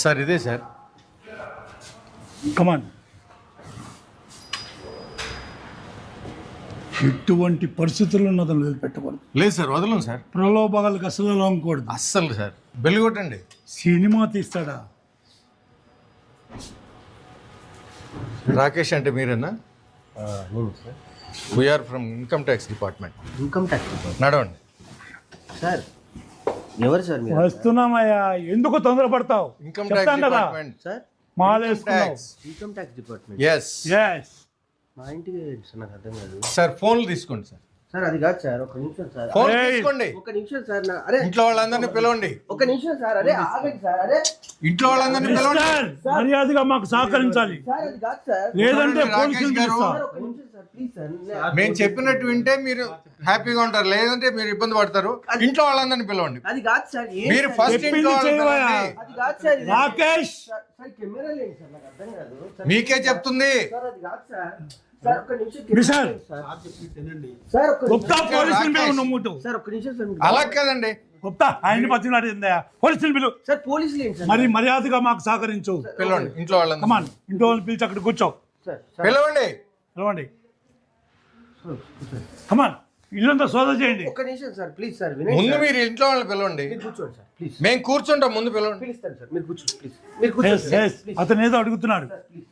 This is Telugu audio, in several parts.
సార్ ఇదే సార్. కమాన్ ఎటువంటి పరిస్థితుల్లో అతను వదిలిపెట్టకూడదు. లేదు సార్ వదలం సార్. ప్రలోభాలకు అసలు లొంగకూడదు అస్సలు సార్. బెల్ కొట్టండి సినిమా తీస్తాడా? రాకేష్ అంటే మీరేనా? నేను sir. We are from income tax department income tax నడవండి. సార్ ఎవరు సార్ మీరు? వస్తున్నామయ్యా. ఎందుకు తొందరపడతావు? ఇన్కమ్ ట్యాక్స్ చెప్తాను కదా. Department sir మాలేసుకున్నావు tax income tax department yes yes మా ఇంటికి సార్ నాకు అర్థం కాదు. సార్ ఫోన్లు తీసుకోండి సార్ సార్ అది కాదు సార్ ఒక నిమిషం సార్. ఫోన్ ఏయ్. తీసుకోండి. ఒక నిమిషం సార్ నా- అరే ఇంట్లో వాళ్ళందరినీ పిలవండి. ఒక నిమిషం సార్ అరే ఆగండి సార్ అరే. ఇంట్లో వాళ్ళందరినీ పిలవండి. మిస్టర్ మర్యాదగా మాకు సహకరించాలి. సార్ అది కాదు సార్. లేదంటే పోలీసులు రాకేష్ గారు. పిలుస్తా సార్ ఒక నిమిషం సార్ ప్లీజ్ సార్. నే- మేము చెప్పినట్టు వింటే మీరు హ్యాపీగా ఉంటారు లేదంటే మీరు ఇబ్బంది పడతారు. ఇంట్లో వాళ్ళందరినీ పిలవండి. అది కాదు సార్ ఏం మీరు సార్? ఫస్ట్ చెప్పింది ఇంట్లో వాళ్ళని చేయవయ్యా. పిలవండి. అది కాదు సార్ ఇది- రాకేష్! సార్ సార్ కెమెరా లేండి సార్ నాకు అర్థం కాదు. సార్ మీకే చెప్తుంది. సార్ అది కాదు సార్. గుప్తా పోలీసులు నమ్ముతూ సార్ ఒక నిమిషం సార్ అలా కదండి. గుప్తా ఆయన్ని పోలీసులు పిలువు సార్ పోలీసులు ఏంటి సార్? మరి మర్యాదగా మాకు సహకరించు. పిలవండి ఇంట్లో కమాన్ ఇంట్లో వాళ్ళని పిలిచి అక్కడ కూర్చో. Sir sir. పిలవండి. పిలవండి. కమాన్ ఇల్లంతా సోదా చేయండి. ఒక్క నిమిషం సార్ ప్లీజ్ సార్ ముందు సార్. మీరు ఇంట్లో వాళ్ళని పిలవండి. మీరు కూర్చోండి సార్ ప్లీజ్. మేము కూర్చుంటాం ముందు పిలవండి. పిలుస్తాను సార్ మీరు కూర్చోండి ప్లీజ్. మీరు కూర్చోండి అతను ఏదో అడుగుతున్నాడు. ప్లీజ్.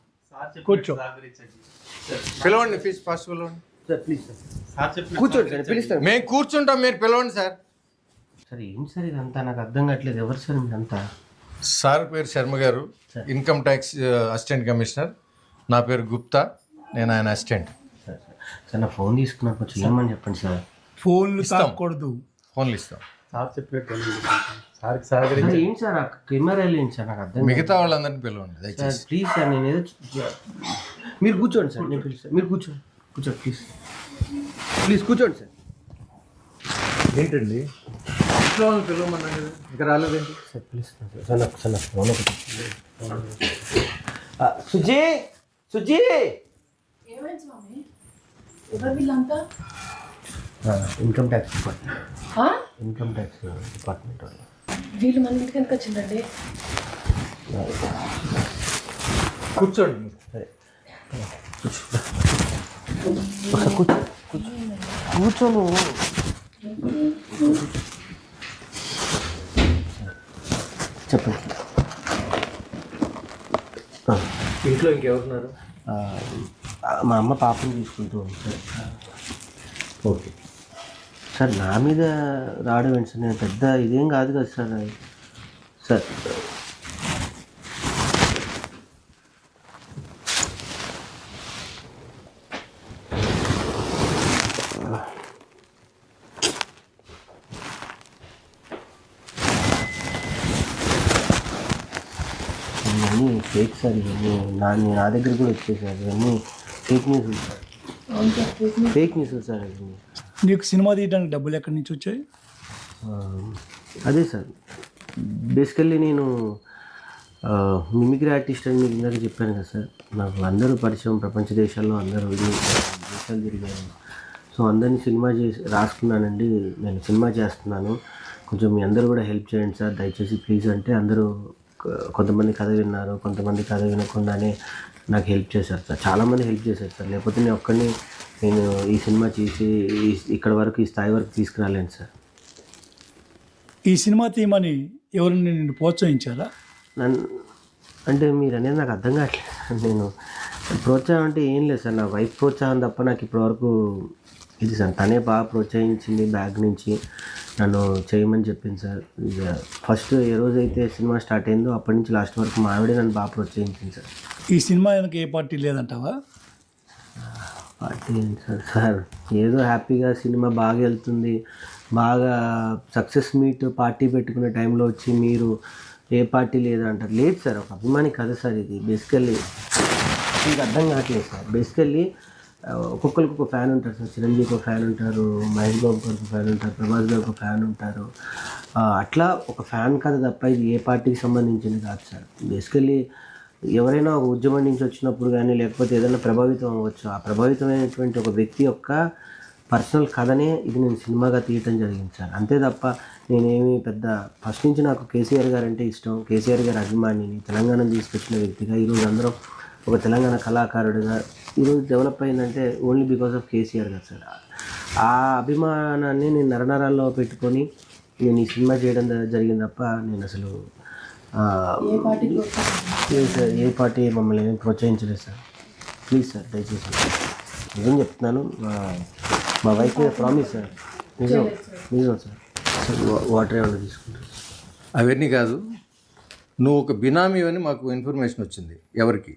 కూర్చో. పిలవండి ఫీజ్ ఫస్ట్ పిలవండి. Sir please sir. కూర్చోండి సార్ పిలుస్తాను మేము కూర్చుంటాం మీరు పిలవండి సార్. సార్ ఏం సార్ ఇదంతా? నాకు అర్థం కావట్లేదు. ఎవరు సార్ మీరంతా సార్ పేరు శర్మ గారు. Income tax assistant commissioner. నా పేరు గుప్తా. నేను ఆయన అసిస్టెంట్. Sir sir. సార్ నా ఫోన్ తీసుకున్నా కొంచెం ఏమని చెప్పండి సార్? ఫోన్లు ఇస్తాం. ఫోన్లు ఇస్తాం. సార్ ఏంటి సార్ ఆ కెమెరా ఏంటి సార్ నాకు అర్థం. మిగతా వాళ్ళందరినీ పిలవండి సార్ దయచేసి. ప్లీజ్ సార్ నేను ఏదో మీరు కూర్చోండి సార్ నేను పిలుస్తాను మీరు కూర్చోండి. కూర్చోండి ప్లీజ్ ప్లీజ్ కూర్చోండి సార్. ఏంటండి? ఇంట్లో వాళ్ళని పిలవమన్నా కదా. ఇంకా రాలేదేంటి సార్ పిలుస్తాను సార్. సార్ నాకు సార్ నాకు ఫోన్ ఒకటి ఆ, సుజీ సుజీ! ఏమైంది స్వామి? ఎవరు వీళ్ళంతా? ఆ, income tax department? Income tax department వాళ్ళు. వీళ్ళు మన ఇంటికి ఎందుకు వచ్చిందండి? కూర్చోండి మీరు. సరే. కూర్చో. కూర్చోను. చెప్పండి. ఆ, ఇంట్లో ఇంకెవరున్నారు? ఆ, మా అమ్మ పాపని చూసుకుంటూ ఉంది. Sir okay. సార్ నా మీద రావడం ఏంటి సార్? నేను పెద్ద ఇదేం కాదు కదా సార్. సార్. ఇవన్నీ ఫేక్ సార్ ఇవన్నీ నా నా దగ్గర కూడా వచ్చేసారు ఇవన్నీ fake news fake news sir ఇవన్నీ. నీకు సినిమా తీయడానికి డబ్బులు ఎక్కడి నుంచి వచ్చాయి? అదే సార్. బేసికల్లీ నేను మిమిక్రీ ఆర్టిస్ట్ అని మీకు ఇందాక చెప్పాను కదా సార్. నాకు అందరూ పరిచయం ప్రపంచ దేశాల్లో అందరూ దేశాలు తిరిగాను సో అందరినీ సినిమా చేసి రాసుకున్నానండి. నేను సినిమా చేస్తున్నాను. కొంచెం మీ అందరూ కూడా హెల్ప్ చేయండి సార్. దయచేసి ప్లీజ్ అంటే అందరూ కొంతమంది కథ విన్నారు కొంతమంది కథ వినకుండానే నాకు హెల్ప్ చేశారు సార్. చాలామంది హెల్ప్ చేశారు సార్. లేకపోతే నేను ఒక్కడిని నేను ఈ సినిమా చేసి ఇక్కడ వరకు ఈ స్థాయి వరకు తీసుకురాలేను సార్. ఈ సినిమా తీయమని ఎవరిని నిన్ను ప్రోత్సహించారా నన్ను అంటే మీరు అనేది నాకు అర్థం కావట్లేదు నేను ప్రోత్సాహం అంటే ఏం లేదు సార్. నా వైఫ్ ప్రోత్సాహం తప్ప నాకు ఇప్పటివరకు ఇది సార్. తనే బాగా ప్రోత్సహించింది బ్యాగ్ నుంచి. నన్ను చేయమని చెప్పింది సార్. ఇక ఫస్ట్ ఏ రోజైతే సినిమా స్టార్ట్ అయిందో అప్పటి నుంచి లాస్ట్ వరకు మా ఆవిడే నన్ను బాగా ప్రోత్సహించింది సార్. ఈ సినిమా వెనక ఏ పార్టీ లేదంటావా? Party sir? సార్ ఏదో హ్యాపీగా సినిమా బాగా వెళ్తుంది. బాగా సక్సెస్ మీట్ పార్టీ పెట్టుకునే టైంలో వచ్చి మీరు ఏ పార్టీ లేదా అంటారు లేదు సార్ ఒక అభిమాని కథ సార్ ఇది. బేసికల్లీ మీకు అర్థం కావట్లేదు సార్. బేసికల్లీ ఒక్కొక్కరికి ఒక ఫ్యాన్ ఉంటారు సార్. చిరంజీవికి ఒక ఫ్యాన్ ఉంటారు మహేష్ బాబు గారికి ఒక ఫ్యాన్ ఉంటారు ప్రభాస్ గారికి ఒక ఫ్యాన్ ఉంటారు. అట్లా ఒక ఫ్యాన్ కథ తప్ప ఇది ఏ పార్టీకి సంబంధించింది కాదు సార్. బేసికలీ ఎవరైనా ఒక ఉద్యమం నుంచి వచ్చినప్పుడు కానీ లేకపోతే ఏదైనా ప్రభావితం అవ్వచ్చు. ఆ ప్రభావితమైనటువంటి ఒక వ్యక్తి యొక్క పర్సనల్ కథనే ఇది నేను సినిమాగా తీయటం జరిగింది సార్. అంతే తప్ప నేనేమి పెద్ద ఫస్ట్ నుంచి నాకు కేసీఆర్ గారు అంటే ఇష్టం. కేసీఆర్ గారి అభిమానిని తెలంగాణ తీసుకొచ్చిన వ్యక్తిగా ఈరోజు అందరం ఒక తెలంగాణ కళాకారుడిగా ఈరోజు డెవలప్ అయిందంటే ఓన్లీ బికాస్ ఆఫ్ కేసీఆర్ గారు సార్. ఆ అభిమానాన్ని నేను నరనరాల్లో పెట్టుకొని నేను ఈ సినిమా చేయడం జరిగింది తప్ప నేను అసలు ఏ సార్ ఏ పార్టీ మమ్మల్ని ఏమీ ప్రోత్సహించలేదు సార్. ప్లీజ్ సార్ దయచేసి. నిజం చెప్తున్నాను మా మా వైఫ్ మీద ప్రామిస్ సార్. నిజం నిజం సార్. వాటర్ ఏమైనా తీసుకుంటారు? అవన్నీ కాదు నువ్వు ఒక బినామీ అని మాకు ఇన్ఫర్మేషన్ వచ్చింది ఎవరికి?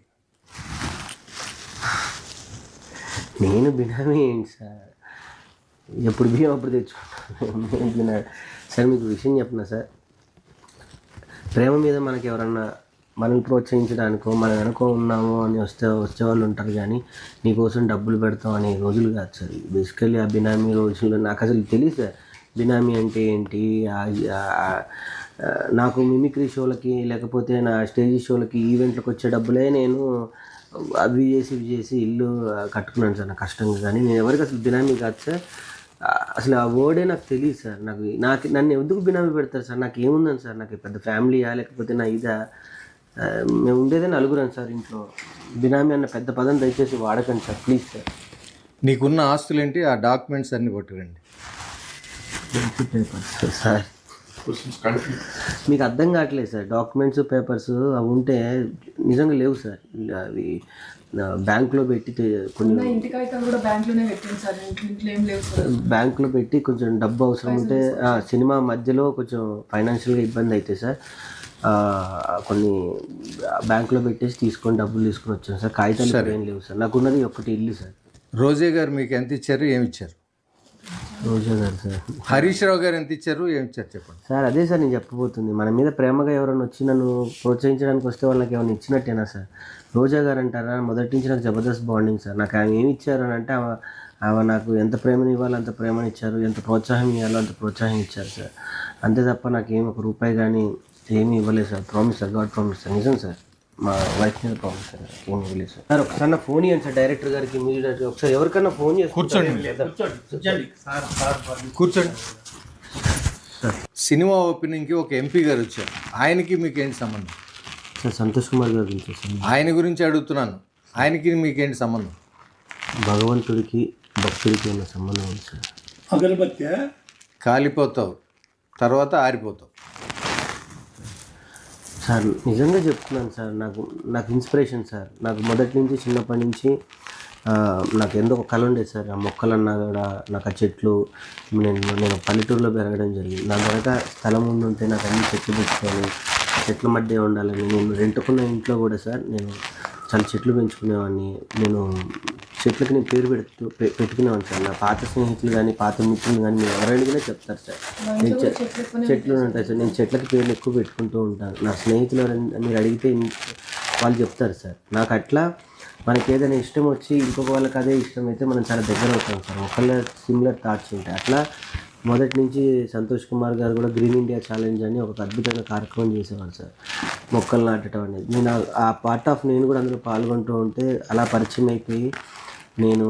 నేను బినామీ ఏంటి సార్? ఎప్పుడు బియ్యం అప్పుడు తెచ్చుకుంటాను నేను సార్ మీకు విషయం చెప్పనా సార్. ప్రేమ మీద మనకి ఎవరన్నా మనల్ని ప్రోత్సహించడానికో మనం వెనుక ఉన్నాము అని వస్తే వచ్చే వాళ్ళు ఉంటారు కానీ నీకోసం డబ్బులు పెడతాం అనే రోజులు కాదు సార్. బేసికల్లీ ఆ బినామీ రోజుల్లో నాకు అసలు తెలియదు సార్. బినామీ అంటే ఏంటి? నాకు మిమిక్రీ షోలకి లేకపోతే నా స్టేజ్ షోలకి ఈవెంట్లకు వచ్చే డబ్బులే నేను అవి చేసి ఇవి చేసి ఇల్లు కట్టుకున్నాను సార్ నా కష్టంగా కానీ. నేను ఎవరికి అసలు బినామీ కాదు సార్. అసలు ఆ వర్డే నాకు తెలియదు సార్. నాకు నాకు నన్ను ఎందుకు బినామీ పెడతారు సార్? నాకు ఏముందని సార్? నాకు పెద్ద ఫ్యామిలీయా లేకపోతే నా ఇదా? మేము ఉండేదే నలుగురం సార్ ఇంట్లో. బినామీ అన్న పెద్ద పదం దయచేసి వాడకండి సార్ ప్లీజ్ సార్. నీకున్న ఆస్తులు ఏంటి ఆ డాక్యుమెంట్స్ అన్ని పేపర్స్ సార్ మీకు అర్థం కావట్లేదు సార్. డాక్యుమెంట్స్ పేపర్స్ అవి ఉంటే నిజంగా లేవు సార్. అవి బ్యాంక్లో పెట్టి కొన్ని బ్యాంకులో పెట్టి కొంచెం డబ్బు అవసరం ఉంటే సినిమా మధ్యలో కొంచెం ఫైనాన్షియల్గా ఇబ్బంది అయితే సార్. ఆ, కొన్ని బ్యాంకులో పెట్టేసి తీసుకొని డబ్బులు తీసుకొని వచ్చాను సార్. కాగితాలు ఏం లేవు సార్. నాకున్నది ఒకటి ఇల్లు సార్. రోజే గారు మీకు ఎంత ఇచ్చారు ఏమి ఇచ్చారు? హరీష్ రావు గారు ఎంత ఇచ్చారు? ఏమి ఇచ్చారు చెప్పండి. సార్ అదే సార్ నేను చెప్పబోతుంది. మన మీద ప్రేమగా ఎవరైనా వచ్చి నన్ను ప్రోత్సహించడానికి వస్తే వాళ్ళకి ఏమైనా ఇచ్చినట్టేనా సార్? రోజా గారు అంటారా? మొదటి నుంచి నాకు జబర్దస్త్ బాండింగ్ సార్. నాకు ఆమె ఏమి ఇచ్చారు అని అంటే ఆమె ఆమె నాకు ఎంత ప్రేమని ఇవ్వాలో అంత ప్రేమని ఇచ్చారు. ఎంత ప్రోత్సాహం ఇవ్వాలో అంత ప్రోత్సాహం ఇచ్చారు సార్. అంతే తప్ప నాకు ఏమి ఒక రూపాయి కానీ ఏమీ ఇవ్వలేదు sir. Promise sir. God promise sir. నిజం సార్. మా వైఫ్ మీద సార్ ఏమి ఇవ్వలేదు సార్ సార్ ఒకసారి నా ఫోన్ ఇవ్వండి సార్. డైరెక్టర్ గారికి మ్యూజిక్ డైరెక్టర్ ఒకసారి ఎవరికన్నా ఫోన్ చేసి కూర్చోండి. కూర్చోండి. సినిమా ఓపెనింగ్కి ఒక ఎంపీ గారు వచ్చారు. ఆయనకి మీకు ఏంటి సంబంధం? సార్ సంతోష్ కుమార్ గారు గురించి ఆయన గురించి అడుగుతున్నాను. ఆయనకి మీకేంటి సంబంధం? భగవంతుడికి భక్తుడికి ఉన్న సంబంధం ఉంది సార్? అగరబత్తి కాలిపోతావు. తర్వాత ఆరిపోతావు. సార్ నిజంగా చెప్తున్నాను సార్ నాకు నాకు ఇన్స్పిరేషన్ సార్. నాకు మొదటి నుంచి చిన్నప్పటి నుంచి నాకు ఎందుకు ఒక కళ ఉండేది సార్. ఆ మొక్కలన్నా కూడా నాకు ఆ చెట్లు నేను నేను పల్లెటూరులో పెరగడం జరిగింది. నా దగ్గర స్థలం ఉండుంటే ఉంటే నాకు అన్ని చెట్లు పెట్టుకొని చెట్ల మధ్య ఉండాలని నేను రెంటుకున్న ఇంట్లో కూడా సార్ నేను చాలా చెట్లు పెంచుకునేవాడిని. నేను చెట్లకి నేను పేరు పెడుతూ పెట్టుకునేవాడిని సార్. నా పాత స్నేహితులు కానీ పాత మిత్రులు కానీ మీరు ఎవరైనా కూడా చెప్తారు సార్. నేను చెట్లు ఉంటాయి సార్. నేను చెట్లకి పేర్లు ఎక్కువ పెట్టుకుంటూ ఉంటాను. నా స్నేహితులు ఎవరైనా మీరు అడిగితే వాళ్ళు చెప్తారు సార్. నాకు అట్లా మనకి ఏదైనా ఇష్టం వచ్చి ఇంకొక వాళ్ళకి అదే ఇష్టం అయితే మనం చాలా దగ్గర అవుతాం సార్. ఒకళ్ళ సిమిలర్ థాట్స్ ఉంటాయి. అట్లా మొదటి నుంచి సంతోష్ కుమార్ గారు కూడా గ్రీన్ ఇండియా ఛాలెంజ్ అని ఒక అద్భుతమైన కార్యక్రమం చేసేవారు సార్. మొక్కలు నాటడం అనేది. నేను ఆ- పార్ట్ ఆఫ్ నేను కూడా అందులో పాల్గొంటూ ఉంటే అలా పరిచయం అయిపోయి నేను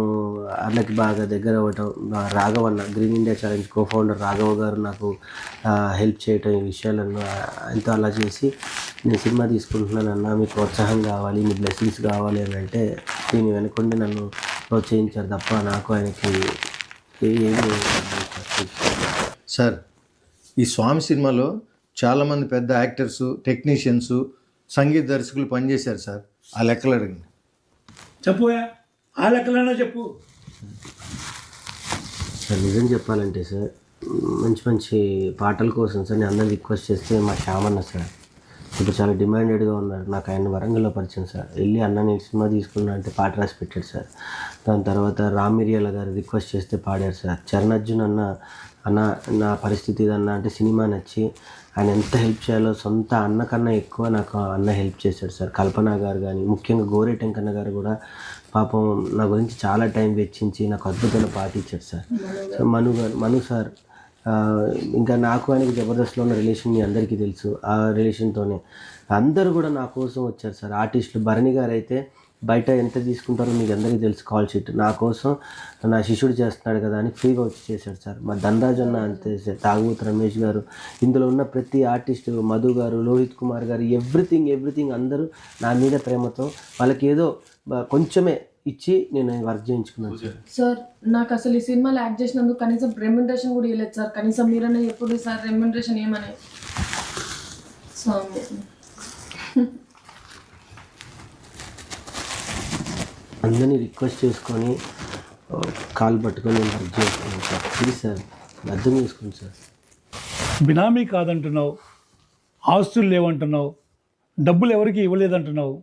అన్నకి బాగా దగ్గర అవ్వటం రాఘవ రాఘవ్ అన్న green India challenge co founder Raghav గారు నాకు హెల్ప్ చేయటం ఈ విషయాలను ఎంతో అలా చేసి నేను సినిమా తీసుకుంటున్నాను అన్న మీ ప్రోత్సాహం కావాలి మీ బ్లెస్సింగ్స్ కావాలి అని అంటే దీని వెనుకొండి నన్ను ప్రోత్సహించారు తప్ప నాకు ఆయనకి ఏమి సార్ ఈ స్వామి సినిమాలో చాలామంది పెద్ద యాక్టర్స్ టెక్నీషియన్స్ సంగీత దర్శకులు పనిచేశారు సార్. ఆ లెక్కలు అడగండి. చెప్పుయా ఆ లెక్కలైనా చెప్పు. సార్ నిజం చెప్పాలంటే సార్ మంచి మంచి పాటల కోసం సార్ నేను అందరు రిక్వెస్ట్ చేస్తే మా శ్యామన్న సార్ ఇప్పుడు చాలా డిమాండెడ్గా ఉన్నారు. నాకు ఆయన వరంగల్లో పరిచయం సార్. వెళ్ళి అన్న నేను సినిమా తీసుకున్నా అంటే పాట రాసి పెట్టాడు సార్. దాని తర్వాత రామ్ మిరియాల గారు రిక్వెస్ట్ చేస్తే పాడారు సార్. చరణ్ అర్జున్ అన్న అన్న నా పరిస్థితి ఇదన్న అంటే సినిమా నచ్చి ఆయన ఎంత హెల్ప్ చేయాలో సొంత అన్న కన్నా ఎక్కువ నాకు అన్న హెల్ప్ చేశాడు సార్. కల్పన గారు కానీ ముఖ్యంగా గోరే టెంకన్న గారు కూడా పాపం నా గురించి చాలా టైం వెచ్చించి నాకు అద్భుతమైన పాట ఇచ్చాడు సార్. సో మను గారు మను సార్ ఇంకా నాకు ఆయనకి జబర్దస్త్లో ఉన్న రిలేషన్ మీ అందరికీ తెలుసు. ఆ రిలేషన్తోనే అందరూ కూడా నా కోసం వచ్చారు సార్. ఆర్టిస్టులు భరణి గారు అయితే బయట ఎంత తీసుకుంటారో మీకు అందరికీ తెలుసు కాల్ షీట్ నా కోసం నా శిష్యుడు చేస్తున్నాడు కదా అని ఫ్రీగా వచ్చి చేశాడు సార్. మా ధనరాజ్ అన్న అంతే సార్. రమేష్ గారు ఇందులో ఉన్న ప్రతి ఆర్టిస్ట్ మధు గారు లోహిత్ కుమార్ గారు ఎవ్రీథింగ్ ఎవ్రీథింగ్ అందరూ నా మీద ప్రేమతో వాళ్ళకి ఏదో కొంచెమే ఇచ్చి నేను వర్క్ చేయించుకున్నాను సార్. సార్ నాకు అసలు ఈ సినిమాలో యాక్ట్ చేసినందుకు కనీసం రెమ్యునరేషన్ కూడా ఇవ్వలేదు సార్. కనీసం మీరనే ఎప్పుడు సార్ రెమ్యునరేషన్ ఏమని? స్వామి. అందరినీ రిక్వెస్ట్ చేసుకొని కాలు పట్టుకొని వర్క్ చేసుకున్నాను సార్. ప్లీజ్ సార్ అర్థం చేసుకోండి సార్. బినామీ కాదంటున్నావు ఆస్తులు లేవంటున్నావు డబ్బులు ఎవరికి ఇవ్వలేదంటున్నావు.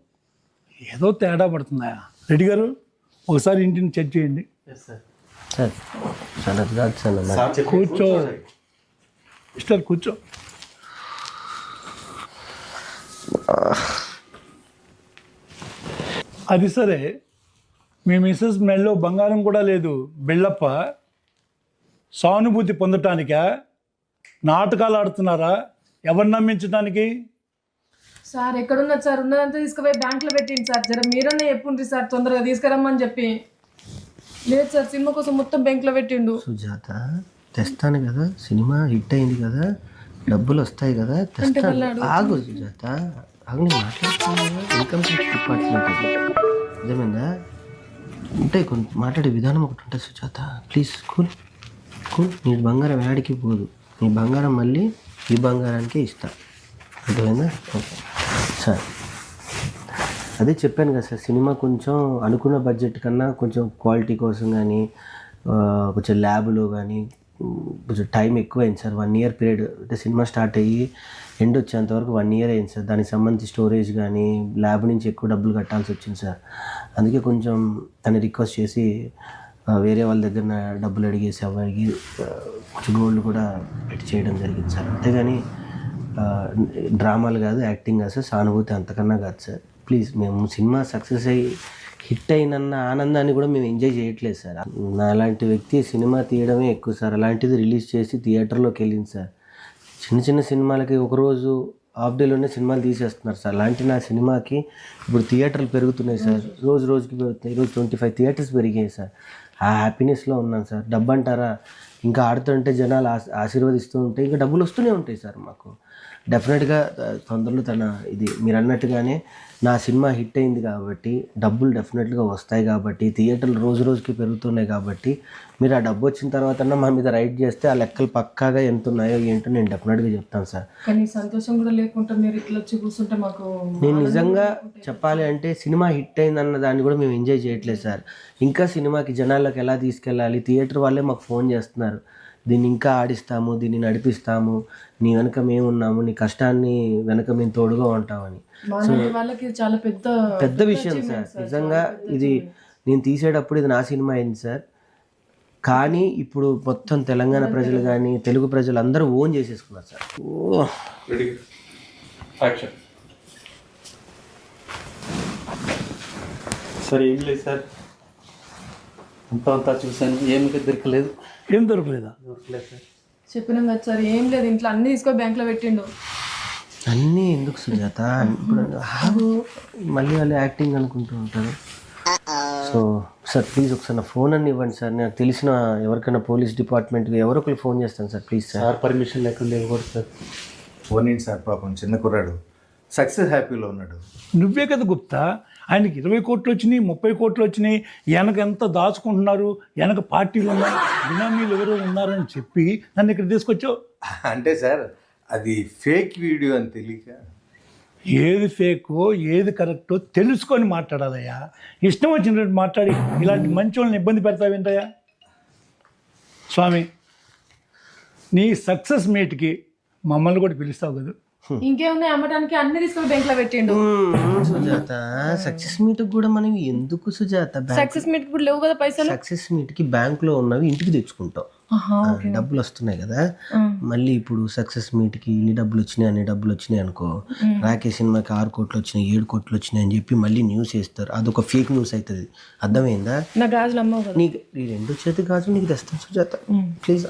ఏదో తేడా పడుతుందా? రెడ్డి గారు ఒకసారి ఇంటిని చెక్ చేయండి. సార్ సార్ కాదు సార్ కూర్చో. మిస్టర్ కూర్చో. అది సరే మీ మిస్సెస్ మెల్లో బంగారం కూడా లేదు. బెళ్ళప్ప సానుభూతి పొందటానికా? నాటకాలు ఆడుతున్నారా? ఎవరిని నమ్మించడానికి సార్ ఎక్కడున్నది సార్ ఉన్నదంతా తీసుకుపోయి బ్యాంక్లో పెట్టింది సార్. జర మీరన్నా చెప్పుండ్రి సార్ తొందరగా తీసుకురమ్మని చెప్పి. లేదు సార్ సినిమా కోసం మొత్తం బ్యాంక్లో పెట్టిండు. సుజాత తెస్తాను కదా సినిమా హిట్ అయింది కదా డబ్బులు వస్తాయి కదా తెస్తాను. ఆగు సుజాత ఆగు నేను మాట్లాడుతున్నా ఇన్కమ్ ట్యాక్స్ డిపార్ట్మెంట్ అర్థమైందా? ఉంటాయి కొన్ని మాట్లాడే విధానం ఒకటి ఉంటుంది సుజాత ప్లీజ్ కూల్ కూల్ నీ బంగారం ఏడికి పోదు. నీ బంగారం మళ్ళీ ఈ బంగారానికే ఇస్తా. అర్థమైందా? ఓకే. సార్. అదే చెప్పాను కదా సార్ సినిమా కొంచెం అనుకున్న బడ్జెట్ కన్నా కొంచెం క్వాలిటీ కోసం కానీ కొంచెం ల్యాబ్లో కానీ కొంచెం టైం ఎక్కువైంది సార్. వన్ ఇయర్ పీరియడ్ అంటే సినిమా స్టార్ట్ అయ్యి ఎండ్ వచ్చేంత వరకు వన్ ఇయర్ అయింది సార్. దానికి సంబంధించి స్టోరేజ్ కానీ ల్యాబ్ నుంచి ఎక్కువ డబ్బులు కట్టాల్సి వచ్చింది సార్. అందుకే కొంచెం తను రిక్వెస్ట్ చేసి వేరే వాళ్ళ దగ్గర డబ్బులు అడిగేసి అడిగి కొంచెం గోల్డ్ కూడా పెట్టి చేయడం జరిగింది సార్. అంతేగాని డ్రామాలు కాదు యాక్టింగ్ కాదు సార్ సానుభూతి అంతకన్నా కాదు సార్. ప్లీజ్ మేము సినిమా సక్సెస్ అయ్యి హిట్ అయినన్న ఆనందాన్ని కూడా మేము ఎంజాయ్ చేయట్లేదు సార్. నా అలాంటి వ్యక్తి సినిమా తీయడమే ఎక్కువ సార్. అలాంటిది రిలీజ్ చేసి థియేటర్లోకి వెళ్ళింది సార్. చిన్న చిన్న సినిమాలకి ఒకరోజు హాఫ్ డేలోనే సినిమాలు తీసేస్తున్నారు సార్. అలాంటి నా సినిమాకి ఇప్పుడు థియేటర్లు పెరుగుతున్నాయి సార్. రోజు రోజుకి పెరుగుతాయి ఈరోజు ట్వంటీ ఫైవ్ థియేటర్స్ పెరిగాయి సార్. ఆ హ్యాపీనెస్లో ఉన్నాను సార్. డబ్బు అంటారా ఇంకా ఆడుతుంటే జనాలు ఆశీర్వదిస్తూ ఉంటే ఇంకా డబ్బులు వస్తూనే ఉంటాయి సార్ మాకు. డెఫినెట్గా తొందరలో తన ఇది మీరు అన్నట్టుగానే నా సినిమా హిట్ అయింది కాబట్టి డబ్బులు డెఫినెట్గా వస్తాయి కాబట్టి థియేటర్లు రోజు రోజుకి పెరుగుతున్నాయి కాబట్టి మీరు ఆ డబ్బు వచ్చిన తర్వాత మా మీద రైడ్ చేస్తే ఆ లెక్కలు పక్కాగా ఎంత ఉన్నాయో ఏంటో నేను డెఫినెట్గా చెప్తాను సార్. కానీ సంతోషం కూడా లేకుండా మీరు ఇట్లా వచ్చి కూర్చుంటే మాకు నేను నిజంగా చెప్పాలి అంటే సినిమా హిట్ అయిందన్న దాన్ని కూడా మేము ఎంజాయ్ చేయట్లేదు సార్. ఇంకా సినిమాకి జనాల్లోకి ఎలా తీసుకెళ్ళాలి? థియేటర్ వాళ్ళే మాకు ఫోన్ చేస్తున్నారు. దీన్ని ఇంకా ఆడిస్తాము దీన్ని నడిపిస్తాము నీ వెనక మేము ఉన్నాము నీ కష్టాన్ని వెనక మేము తోడుగా ఉంటామని. ఇది చాలా పెద్ద పెద్ద విషయం సార్. నిజంగా ఇది నేను తీసేటప్పుడు ఇది నా సినిమా అయింది సార్. కానీ ఇప్పుడు మొత్తం తెలంగాణ ప్రజలు కానీ తెలుగు ప్రజలు అందరూ ఓన్ చేసేసుకున్నారు సార్. ఓ. సార్ ఏం లేదు సార్. అంతా అంతా చూశాను. ఏమి దొరకలేదు. ఏం దొరకలేదా? దొరకలేదు సార్. చెప్పినాం కదా సార్ ఏం లేదు. ఇంట్లో అన్ని తీసుకొని బ్యాంక్లో పెట్టిండు. అన్నీ ఎందుకు సుజాత? ఇప్పుడు ఆగు. మళ్ళీ వాళ్ళు యాక్టింగ్ అనుకుంటూ ఉంటారు. సో సార్ ప్లీజ్ ఒకసారి నా ఫోన్ అన్ని ఇవ్వండి సార్. నాకు తెలిసిన ఎవరికైనా పోలీస్ డిపార్ట్మెంట్కి ఎవరో ఒకరు ఫోన్ చేస్తాను sir. Please sir. Sir permission లేకుండా ఇవ్వకూడదు సార్. పోనీండి సార్ పాపం చిన్న కుర్రాడు. సక్సెస్ హ్యాపీలో ఉన్నాడు. నువ్వే కదా గుప్తా? ఆయనకి ఇరవై కోట్లు వచ్చినాయి ముప్పై కోట్లు వచ్చినాయి. వెనక ఎంత దాచుకుంటున్నారు? వెనక పార్టీలు ఉన్నాయి బినామీలు ఎవరో ఉన్నారని చెప్పి నన్ను ఇక్కడ తీసుకొచ్చావు. అంటే సార్ అది ఫేక్ వీడియో అని తెలియక. ఏది ఫేకో ఏది కరెక్టో తెలుసుకొని మాట్లాడాలయ్యా. ఇష్టం వచ్చినట్టు మాట్లాడి ఇలాంటి మంచి వాళ్ళని ఇబ్బంది పెడతావేంటయ్యా స్వామి నీ సక్సెస్ మీట్కి మమ్మల్ని కూడా పిలుస్తావు కదా. ఇంకేమున్నాయి అమ్మడానికి అన్ని తీసుకొని బ్యాంక్లో పెట్టిండు. మ్మ్, సుజాత సక్సెస్ మీట్ కూడా మనం ఎందుకు సుజాత? సక్సెస్ మీట్ కూడా లేవు కదా పైసలు? సక్సెస్ మీట్కి బ్యాంక్లో ఉన్నవి ఇంటికి తెచ్చుకుంటాం. డబ్బులు వస్తున్నాయి కదా. మళ్ళీ ఇప్పుడు సక్సెస్ మీట్కి ఇన్ని డబ్బులు వచ్చినాయి అన్ని డబ్బులు వచ్చినాయి అనుకో రాకేష్ సినిమాకి ఆరు కోట్లు వచ్చినాయి ఏడు కోట్లు వచ్చినాయి అని చెప్పి మళ్ళీ న్యూస్ వేస్తారు అదొక ఫేక్ న్యూస్ అవుతుంది అర్థమైందా? నా గాజులు అమ్మవు కదా. నీకు రెండు చేతి గాజులు నీకు తెస్తాను సుజాత. ప్లీజ్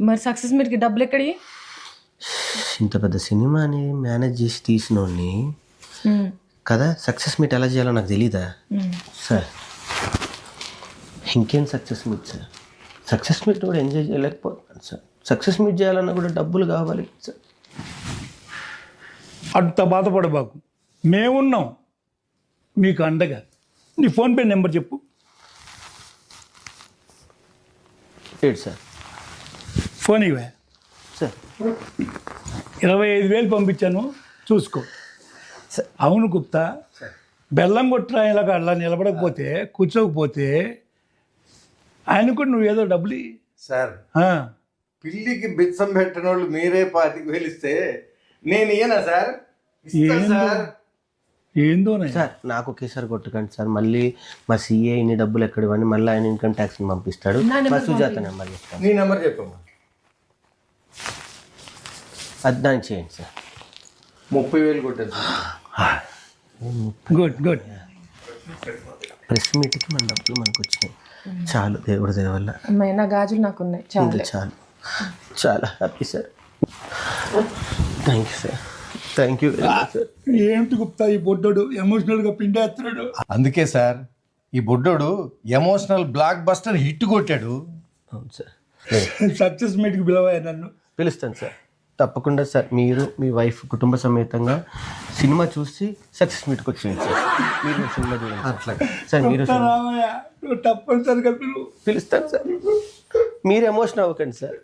మరి సక్సెస్ మీట్కి డబ్బులు ఎక్కడి ఇంత పెద్ద సినిమాని మేనేజ్ చేసి తీసినోడిని కదా సక్సెస్ మీట్ ఎలా చేయాలో నాకు తెలీదా? సార్ ఇంకేం success meet sir success meet కూడా ఎంజాయ్ చేయలేకపోతున్నాను సార్ సక్సెస్ మీట్ చేయాలన్నా కూడా డబ్బులు కావాలి సార్ అంత బాధపడబాకు మేమున్నాం. మీకు అండగా నీ ఫోన్పే నెంబర్ చెప్పు. ఏంటి సార్ ఫోన్ ఇవే సార్ ఇరవై ఐదు వేలు పంపించాను. చూసుకో. అవును గుప్తా. బెల్లం కొట్టిన ఇలాగ అలా నిలబడకపోతే కూర్చోకపోతే ఆయన కూడా నువ్వు ఏదో డబ్బులు. సార్ పిల్లికి బిచ్చం పెట్టిన వాళ్ళు మీరే పాతికి వెలిస్తే నేను ఇయ్యనా సార్ ఇస్తా ఏందో. సార్ ఏందోనే సార్ నాకు ఒకేసారి కొట్టకండి సార్ మళ్ళీ మా సీఏ ఇన్ని డబ్బులు ఎక్కడ ఇవ్వండి మళ్ళీ ఆయన ఇన్కమ్ ట్యాక్స్ పంపిస్తాడు. మా సుజాత నెంబర్ చెప్తాను. నీ నెంబర్ చెప్పమ్మా. అది చేయండి సార్. ముప్పై వేలు కొట్టాను సార్ గుడ్ గుడ్. ప్రెస్ మీట్కి మన డబ్బులు మనకు వచ్చినాయి. చాలు దేవుడి దయ వల్ల. అమ్మాయి నా గాజులు నాకు ఉన్నాయి చాలా. చాలు. చాలా happy sir. Thank you sir thank you very much sir ఏంటి గుప్తా ఈ బొడ్డోడు? ఎమోషనల్గా పిండేస్తున్నాడు. అందుకే సార్ ఈ బుడ్డోడు ఎమోషనల్ బ్లాక్ బస్టర్ హిట్ కొట్టాడు. అవును సార్. సక్సెస్ మీట్కి పిలవా నన్ను. పిలుస్తాను సార్. తప్పకుండా సార్ మీరు మీ వైఫ్ కుటుంబ సమేతంగా సినిమా చూసి సక్సెస్ మీట్కి వచ్చేయండి సార్. మీరు సినిమా చూడండి అట్లా సార్ మీరు తప్పనిసరిగా పిలుస్తాను సార్. మీరు ఎమోషన్ అవ్వకండి సార్.